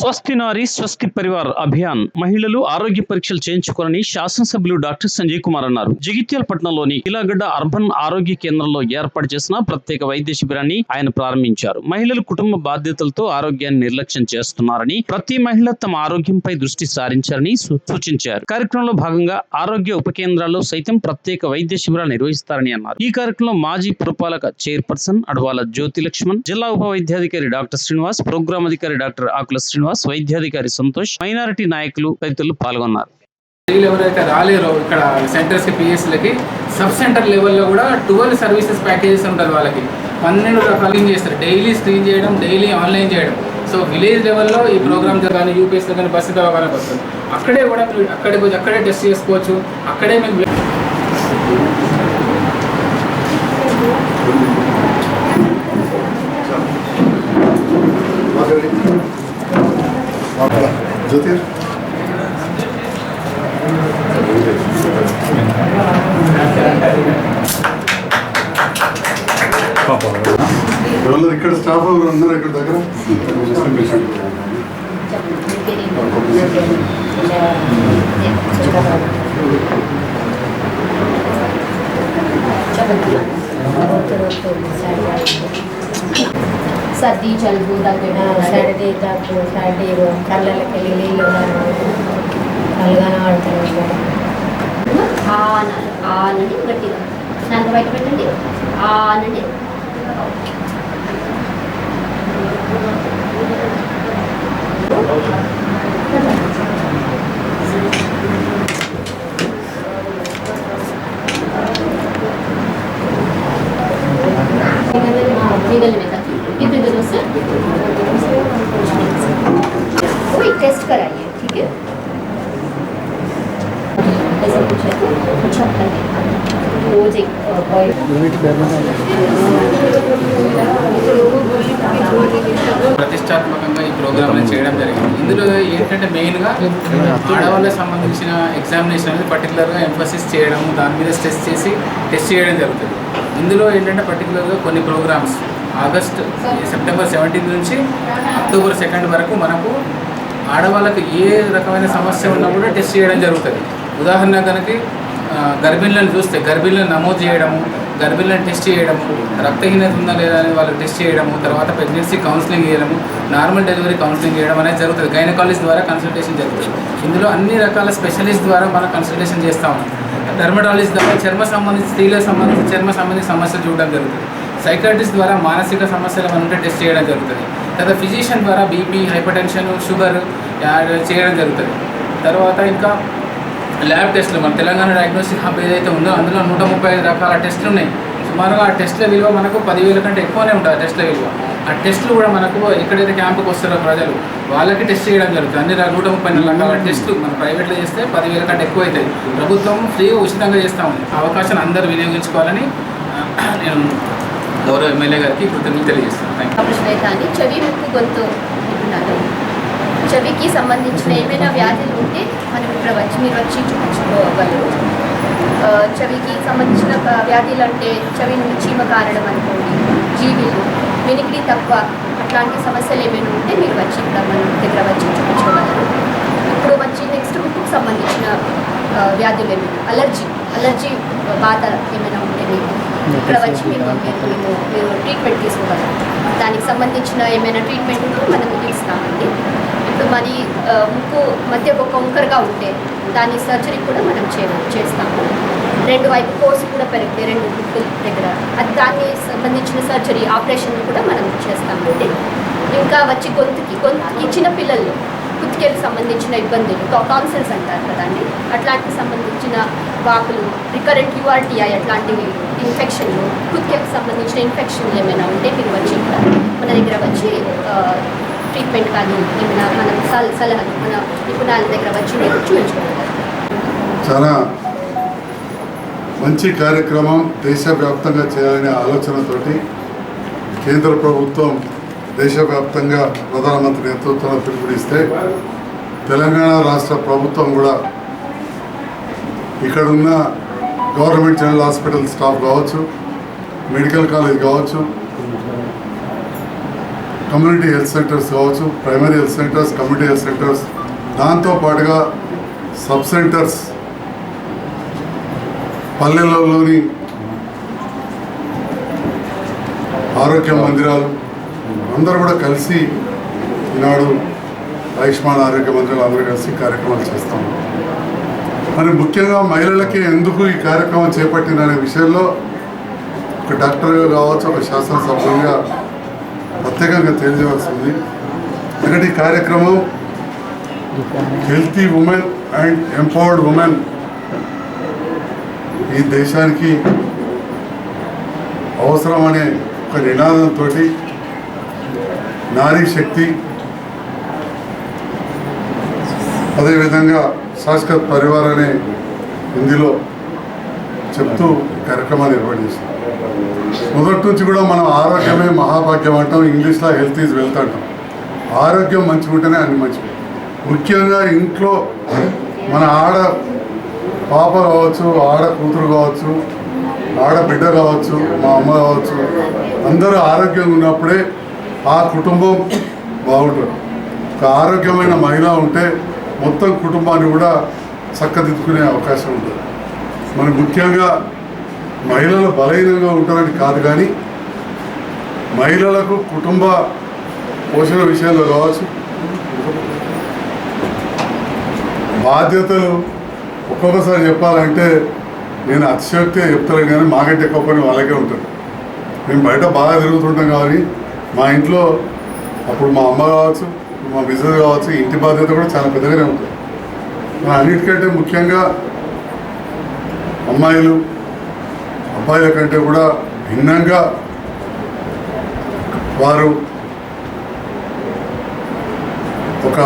స్వస్తి నారి స్వస్తి పరివార్ అభియాన్. మహిళలు ఆరోగ్య పరీక్షలు చేయించుకోనని శాసనసభ్యులు డాక్టర్ సంజయ్ కుమార్ అన్నారు. జగిత్యాల పట్టణంలోని ఇలాగడ్డ అర్బన్ ఆరోగ్య కేంద్రంలో ఏర్పాటు చేసిన ప్రత్యేక వైద్య శిబిరాన్ని ఆయన ప్రారంభించారు. మహిళలు కుటుంబ బాధ్యతలతో ఆరోగ్యాన్ని నిర్లక్ష్యం చేస్తున్నారని ప్రతి మహిళ తమ ఆరోగ్యంపై దృష్టి సారించారని సూచించారు. కార్యక్రమంలో భాగంగా ఆరోగ్య ఉప కేంద్రాల్లో సైతం ప్రత్యేక వైద్య శిబిరాలు నిర్వహిస్తారని అన్నారు. ఈ కార్యక్రమంలో మాజీ పురపాలక చైర్పర్సన్ అడవాల జ్యోతి లక్ష్మణ్ జిల్లా ఉప వైద్యాధికారి డాక్టర్ శ్రీనివాస్ ప్రోగ్రామ్ అధికారి డాక్టర్ ఆకుల శ్రీనివాస్ వైద్యాధికారి సంతోష్ మైనారిటీ నాయకులు తదితరులు పాల్గొన్నారు. ఎవరైతే రాలేరో ఇక్కడ సెంటర్స్కి పిఎస్లకి సబ్ సెంటర్ లెవెల్లో కూడా ట్వెల్వ్ సర్వీసెస్ ప్యాకేజెస్ ఉంటుంది వాళ్ళకి. పన్నెండు రకాలు చేస్తారు. డైలీ స్క్రీన్ చేయడం డైలీ ఆన్లైన్ చేయడం. సో విలేజ్ లెవెల్లో ఈ ప్రోగ్రామ్ కానీ యూపీఎస్లో కానీ బస్సు దవాఖానకు వస్తుంది అక్కడే కూడా అక్కడే అక్కడే టెస్ట్ చేసుకోవచ్చు. అక్కడే మీకు జ్యోతిర్ ఇక్కడ? స్టాఫ్ ఉన్నారు ఇక్కడ దగ్గర? సర్ది జలుబు దగ్గర సర్ది దగ్గు సర్ది కళ్ళకి వెళ్ళి నీళ్ళు కళ్ళు కనబడుతుంది ఆ అనాలి ఆ అనండి గట్టిగా నన్ను బయట పెట్టండి. ఆ అనండి ప్రతిష్టాత్మకంగా ఈ ప్రోగ్రామ్ చేయడం జరిగింది. ఇందులో ఏంటంటే మెయిన్గా ఆడవాళ్ళకి సంబంధించిన ఎగ్జామినేషన్ అనేది పర్టికులర్గా ఎంఫసిస్ చేయడం దాని మీద స్ట్రెస్ చేసి టెస్ట్ చేయడం జరుగుతుంది. ఇందులో ఏంటంటే పర్టికులర్గా కొన్ని ప్రోగ్రామ్స్ ఆగస్ట్ సెప్టెంబర్ సెవెంటీన్త్ నుంచి అక్టోబర్ సెకండ్ వరకు మనకు ఆడవాళ్ళకు ఏ రకమైన సమస్య ఉన్నా కూడా టెస్ట్ చేయడం జరుగుతుంది. ఉదాహరణ కనుక గర్భిణులను చూస్తే గర్భిణులను నమోదు చేయడము గర్భిణులను టెస్ట్ చేయడము రక్తహీనత ఉందా లేదా అని వాళ్ళు టెస్ట్ చేయడము తర్వాత ప్రెగ్నెన్సీ కౌన్సిలింగ్ చేయడము నార్మల్ డెలివరీ కౌన్సిలింగ్ చేయడం అనేది జరుగుతుంది. గైనకాలజిస్ట్ ద్వారా కన్సల్టేషన్ జరుగుతుంది. ఇందులో అన్ని రకాల స్పెషలిస్ట్ ద్వారా మనం కన్సల్టేషన్ చేస్తూ ఉన్నాం. డర్మటాలజిస్ట్ ద్వారా చర్మ సంబంధించి స్త్రీలకు సంబంధించి చర్మ సంబంధించి సమస్యలు చూడడం జరుగుతుంది. సైకాట్రిస్ట్ ద్వారా మానసిక సమస్యలు ఏమైనా ఉంటే టెస్ట్ చేయడం జరుగుతుంది. తర్వాత ఫిజిషియన్ ద్వారా బీపీ హైపర్ టెన్షన్ షుగర్ చేయడం జరుగుతుంది. తర్వాత ఇంకా ల్యాబ్ టెస్ట్లు. మన తెలంగాణ డయాగ్నోస్టిక్ హబ్ ఏదైతే ఉందో అందులో నూట ముప్పై ఐదు రకాల టెస్టులు ఉన్నాయి. సుమారుగా ఆ టెస్ట్ల విలువ మనకు పదివేల కంటే ఎక్కువనే ఉంటుంది ఆ టెస్ట్ల విలువ. ఆ టెస్టులు కూడా మనకు ఎక్కడైతే క్యాంపుకి వస్తారో ప్రజలు వాళ్ళకి టెస్ట్ చేయడం జరుగుతుంది. అన్ని నూట ముప్పై నాలుగు రకాల టెస్టులు మన ప్రైవేట్లో చేస్తే పదివేల కంటే ఎక్కువ అవుతాయి. ప్రభుత్వం ఫ్రీగా ఉచితంగా చేస్తూ ఉంది. ఆ అవకాశాన్ని అందరూ వినియోగించుకోవాలని నేను గౌరవ ఎమ్మెల్యే గారికి కృతజ్ఞతలు తెలియజేస్తాను థ్యాంక్ యూ చెవి ముక్కు గొంతు చెవికి సంబంధించిన ఏమైనా వ్యాధులు ఉంటే మనం ఇక్కడ వచ్చి మీరు వచ్చి చూపించుకోగలరు. చెవికి సంబంధించిన వ్యాధులు అంటే చెవి నుండి చీమ కారడం అనుకోండి జీవీలు వినికిడి తక్కువ అట్లాంటి సమస్యలు ఏమైనా ఉంటే మీరు వచ్చి ఇక్కడ మన దగ్గర వచ్చి చూపించుకోగలరు. ఇప్పుడు వచ్చి నెక్స్ట్ ముక్కుకు సంబంధించిన వ్యాధులు ఏమైనా అలర్జీ అలర్జీ బాధ ఏమైనా ఉంటే మీకు ఇక్కడ వచ్చి మీరు మీరు ట్రీట్మెంట్ తీసుకోగలరు. దానికి సంబంధించిన ఏమైనా ట్రీట్మెంట్ ఉంటే మనం ఇస్తామండి మరి ముక్కు మధ్య ఒక వంకరగా ఉంటే దాని సర్జరీ కూడా మనం చే చేస్తాము. రెండు వైపు కోర్సు కూడా పెరిగితే రెండు ముక్కుల దగ్గర. అది దాన్ని సంబంధించిన సర్జరీ ఆపరేషన్ కూడా మనం చేస్తామండి ఇంకా వచ్చి గొంతుకి గొంతుకి చిన్నపిల్లలు కుతికేలకు సంబంధించిన ఇబ్బందులు టాన్సిల్స్ అంటారు కదండి అట్లాంటి సంబంధించిన వాకులు రికరెంట్ యూఆర్టీఐ అట్లాంటివి ఇన్ఫెక్షన్లు కుతికేలకు సంబంధించిన ఇన్ఫెక్షన్లు ఏమైనా ఉంటే మీరు వచ్చి మన దగ్గర వచ్చి ట్రీట్మెంట్ కానీ ఏమైనా మన సలహాలు మన నిపుణాల దగ్గర వచ్చి మీరు చాలా మంచి కార్యక్రమం దేశవ్యాప్తంగా చేయాలనే ఆలోచనతోటి కేంద్ర ప్రభుత్వం దేశవ్యాప్తంగా ప్రధానమంత్రి నేతృత్వంలో పిలుపునిస్తే తెలంగాణ రాష్ట్ర ప్రభుత్వం కూడా ఇక్కడున్న గవర్నమెంట్ జనరల్ హాస్పిటల్ స్టాఫ్ కావచ్చు మెడికల్ కాలేజ్ కావచ్చు కమ్యూనిటీ హెల్త్ సెంటర్స్ కావచ్చు primary health centres community health centres దాంతో పాటుగా సబ్ సెంటర్స్ పల్లెలలోని ఆరోగ్య మందిరాలు అందరూ కూడా కలిసి ఈనాడు ఆయుష్మాన్ ఆరోగ్య మందిరాలు అందరూ కలిసి కార్యక్రమాలు చేస్తాం. మరి ముఖ్యంగా మహిళలకి ఎందుకు ఈ కార్యక్రమం చేపట్టిందనే విషయంలో ఒక డాక్టర్గా కావచ్చు ఒక శాసనసభ్యులుగా ప్రత్యేకంగా తెలియజేయాల్సి ఉంది. ఎందుకంటే ఈ కార్యక్రమం healthy women and empowered women ఈ దేశానికి అవసరమనే ఒక నినాదంతో నారీ శక్తి అదేవిధంగా శాశ్వత్ పరివార్ అనే హిందీలో చెప్తూ కార్యక్రమాన్ని ఏర్పాటు చేశారు మొదటి నుంచి కూడా మనం ఆరోగ్యమే మహాభాగ్యం అంటాం ఇంగ్లీష్లో హెల్త్ ఈజ్ వెల్త్ అంటాం. ఆరోగ్యం మంచిగా ఉంటేనే అన్ని మంచివి. ముఖ్యంగా ఇంట్లో మన ఆడ పాప కావచ్చు ఆడ కూతురు కావచ్చు ఆడ బిడ్డ కావచ్చు మా అమ్మ కావచ్చు అందరూ ఆరోగ్యంగా ఉన్నప్పుడే ఆ కుటుంబం బాగుంటుంది. ఒక ఆరోగ్యమైన మహిళ ఉంటే మొత్తం కుటుంబాన్ని కూడా చక్కదిద్దుకునే అవకాశం ఉంటుంది. మరి ముఖ్యంగా మహిళలు బలహీనంగా ఉంటారని కాదు కానీ మహిళలకు కుటుంబ పోషణ విషయంలో కావచ్చు. బాధ్యతలు ఒక్కొక్కసారి చెప్పాలంటే నేను అతిశయోక్తిగా చెప్తాను కానీ మాకంటే ఎక్కువ పని వాళ్ళకే ఉంటుంది. మేము బయట బాగా తిరుగుతుంటాం కానీ మా ఇంట్లో అప్పుడు మా అమ్మ కావచ్చు మా బిజినెస్ కావచ్చు ఇంటి బాధ్యత కూడా చాలా పెద్దగానే ఉంటుంది. అన్నిటికంటే ముఖ్యంగా అమ్మాయిలు అబ్బాయిల కంటే కూడా భిన్నంగా వారు ఒక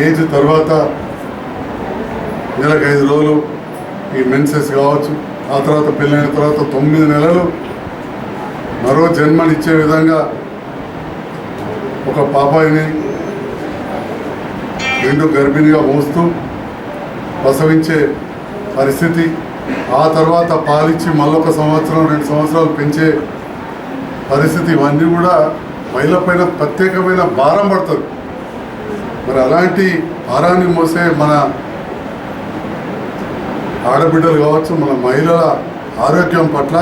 ఏజ్ తర్వాత నెలకు ఐదు రోజులు ఈ మెన్సెస్ కావచ్చు ఆ తర్వాత పెళ్ళైన తర్వాత తొమ్మిది నెలలు మరో జన్మనిచ్చే విధంగా ఒక పాపాయిని రెండు గర్భిణిగా మోస్తూ ప్రసవించే పరిస్థితి ఆ తర్వాత పాలిచ్చి మళ్ళొక సంవత్సరం రెండు సంవత్సరాలు పెంచే పరిస్థితి ఇవన్నీ కూడా మహిళపైన ప్రత్యేకమైన భారం పడుతుంది మరి అలాంటి భారాన్ని మోసే మన ఆడబిడ్డలు కావచ్చు మన మహిళల ఆరోగ్యం పట్ల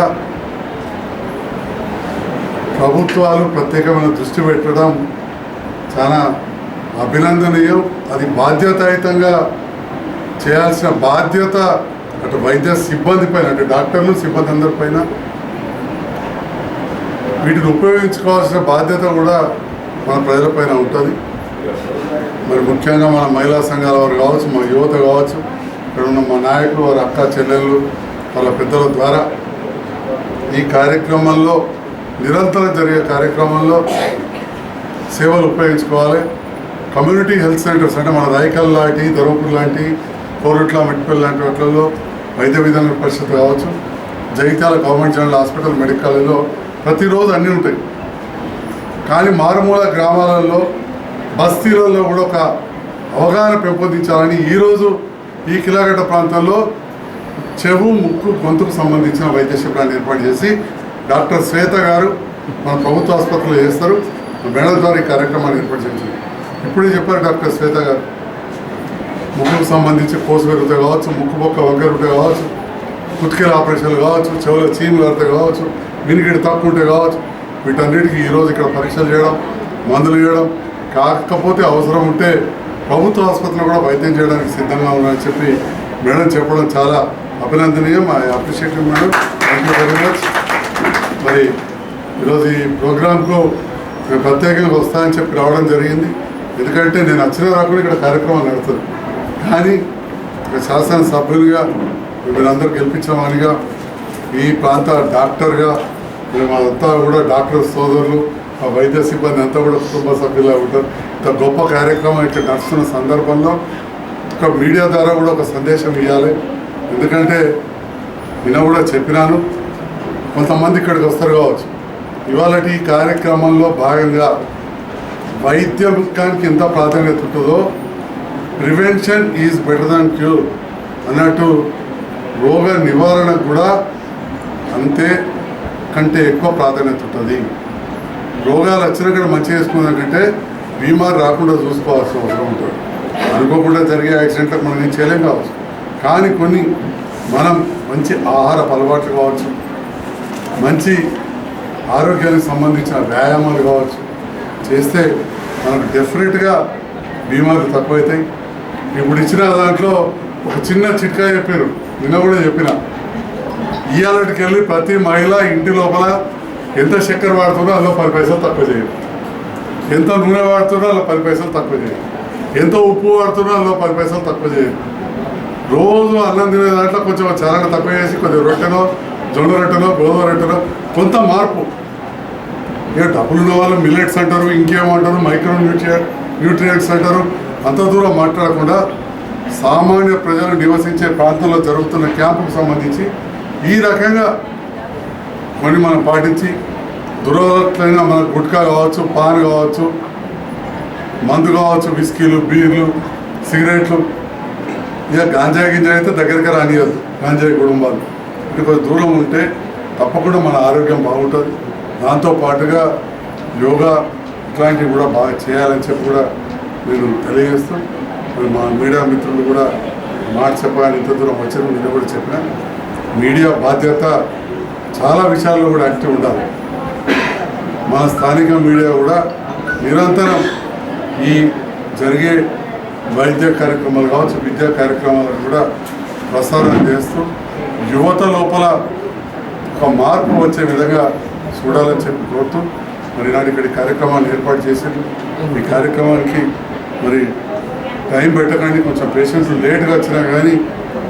ప్రభుత్వాలు ప్రత్యేకమైన దృష్టి పెట్టడం చాలా అభినందనీయం. అది బాధ్యతాయుతంగా చేయాల్సిన బాధ్యత అటు వైద్య సిబ్బంది పైన అంటే డాక్టర్లు సిబ్బంది అందరిపైన వీటిని ఉపయోగించుకోవాల్సిన బాధ్యత కూడా మన ప్రజలపైన ఉంటుంది. మరి ముఖ్యంగా మన మహిళా సంఘాల వారు కావచ్చు మన యువత కావచ్చు ఇక్కడ ఉన్న మా నాయకులు వారి అక్క చెల్లెళ్ళు వాళ్ళ పెద్దల ద్వారా ఈ కార్యక్రమంలో నిరంతరం జరిగే కార్యక్రమంలో సేవలు ఉపయోగించుకోవాలి. కమ్యూనిటీ హెల్త్ సెంటర్స్ అంటే మన రాయకల్ లాంటి ధర్మపూర్ లాంటి కోరుట్ల మెట్పల్లి లాంటి వాటిల్లో వైద్య విధాన పరిషత్ కావచ్చు Jagtial government general hospital medical కాలేజ్లో ప్రతిరోజు అన్నీ ఉంటాయి. కానీ మారుమూల గ్రామాలలో బస్తీలలో కూడా ఒక అవగాహన పెంపొందించాలని ఈరోజు ఈ కిలాగడ్డ ప్రాంతంలో చెవు ముక్కు గొంతుకు సంబంధించిన వైద్య శిబిరాన్ని ఏర్పాటు చేసి డాక్టర్ శ్వేత గారు మన ప్రభుత్వ ఆసుపత్రిలో చేస్తారు. మేడం ద్వారా ఈ కార్యక్రమాన్ని ఏర్పాటు చేసింది ఇప్పుడే చెప్పారు డాక్టర్ శ్వేత గారు. ముక్కుకు సంబంధించి కోసు పెరుగుతాయి కావచ్చు ముక్కు బొక్క వంకరుంటే కావచ్చు కుతికేల ఆపరేషన్లు కావచ్చు చెవుల చీము కడితే కావచ్చు వినికిడి తక్కువ ఉంటే కావచ్చు. వీటన్నిటికీ ఈరోజు ఇక్కడ పరీక్షలు చేయడం మందులు ఇవ్వడం కాకపోతే అవసరం ఉంటే ప్రభుత్వ ఆసుపత్రిలో కూడా వైద్యం చేయడానికి సిద్ధంగా ఉన్నారని చెప్పి మేడం చెప్పడం చాలా అభినందనీయం. I appreciate madam. Thank you very much మరి ఈరోజు ఈ ప్రోగ్రాంకు ప్రత్యేకంగా వస్తాయని చెప్పి రావడం జరిగింది. ఎందుకంటే నేను వచ్చిన రాకుండా ఇక్కడ కార్యక్రమాలు నడుతున్నాను కానీ ఒక శాసనసభ్యులుగా మీరందరూ గెలిపించిన వానిగా ఈ ప్రాంత డాక్టర్గా మేమంతా కూడా డాక్టర్ సోదరులు ఆ వైద్య సిబ్బంది అంతా కూడా కుటుంబ సభ్యులుగా ఉంటారు. ఇంత గొప్ప కార్యక్రమం ఇక్కడ నడుస్తున్న సందర్భంలో ఒక మీడియా ద్వారా కూడా ఒక సందేశం ఇవ్వాలి. ఎందుకంటే నిన్న కూడా చెప్పినాను కొంతమంది ఇక్కడికి వస్తారు కావచ్చు. ఇవాళ ఈ కార్యక్రమంలో భాగంగా వైద్యానికి ఎంత ప్రాధాన్యత ఉంటుందో prevention is better than cure అన్నట్టు రోగ నివారణ కూడా అంతే కంటే ఎక్కువ ప్రాధాన్యత ఉంటుంది. రోగాలు వచ్చినాక మంచిగా చేసుకున్నాకంటే బీమా రాకుండా చూసుకోవాల్సిన అవసరం ఉంటుంది. అనుకోకుండా జరిగే యాక్సిడెంట్లకు మనం ఏం చేయలేం కావచ్చు. కానీ కొన్ని మనం మంచి ఆహార అలవాట్లు కావచ్చు. మంచి ఆరోగ్యానికి సంబంధించిన వ్యాయామాలు కావచ్చు. చేస్తే మనకు డెఫినెట్గా బీమార్లు తక్కువవుతాయి ఇప్పుడు ఇచ్చిన దాంట్లో ఒక చిన్న చిట్కా చెప్పారు. నిన్న కూడా చెప్పిన. ఇవాళకి వెళ్ళి ప్రతి మహిళ ఇంటి లోపల ఎంత చక్కెర వాడుతుందో అందులో పది పైసలు తక్కువ చేయాలి ఎంత నూనె వాడుతుందో అందులో పది పైసలు తక్కువ చేయాలి ఎంత ఉప్పు వాడుతుందో అందులో పది పైసలు తక్కువ చేయాలి రోజు అన్నం తినే దాంట్లో కొంచెం చరణ తక్కువ చేసి కొద్దిగా రొట్టెనో జొండ రొట్టెనో గోధుమ రొట్టెనో కొంత మార్పు. ఇక డబ్బులు ఉన్న వాళ్ళు మిల్లెట్స్ అంటారు ఇంకేమంటారు మైక్రో న్యూట్రియా న్యూట్రియంట్స్ అంటారు. అంత దూరం మాట్లాడకుండా సామాన్య ప్రజలు నివసించే ప్రాంతంలో జరుగుతున్న క్యాంపుకు సంబంధించి ఈ రకంగా కొన్ని మనం పాటించి దురవలైన మన గుట్కా కావచ్చు పాన్ కావచ్చు మందు కావచ్చు విస్కీలు బీర్లు సిగరెట్లు. ఇక గాంజా గింజ అయితే దగ్గరికి రానియద్దు గాంజాయి కుటుంబాలు. ఇటు కొంచెం దూరం ఉంటే తప్పకుండా మన ఆరోగ్యం బాగుంటుంది. దాంతో పాటుగా యోగా ఇట్లాంటివి కూడా బాగా చేయాలని చెప్పి కూడా నేను తెలియజేస్తూ మరి మా మీడియా మిత్రులు కూడా మాట చెప్పాలని ఇంత దూరం వచ్చారు నేను కూడా చెప్పిన. మీడియా బాధ్యత చాలా విషయాల్లో కూడా యాక్టివ్ ఉండాలి. మన స్థానిక మీడియా కూడా నిరంతరం ఈ జరిగే వైద్య కార్యక్రమాలు కావచ్చు విద్యా కార్యక్రమాలను కూడా ప్రసారం చేస్తూ యువత లోపల ఒక మార్పు వచ్చే విధంగా చూడాలని చెప్పి కోరుతూ మరి నాడు ఇక్కడ కార్యక్రమాన్ని ఏర్పాటు చేశారు ఈ కార్యక్రమానికి మరి టైం పెట్టకండి కొంచెం పేషెంట్స్ లేట్గా వచ్చినా కానీ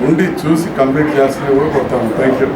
ఉండి చూసి కంప్లీట్ చేయాల్సింది కూడా కొడతాను థ్యాంక్ యూ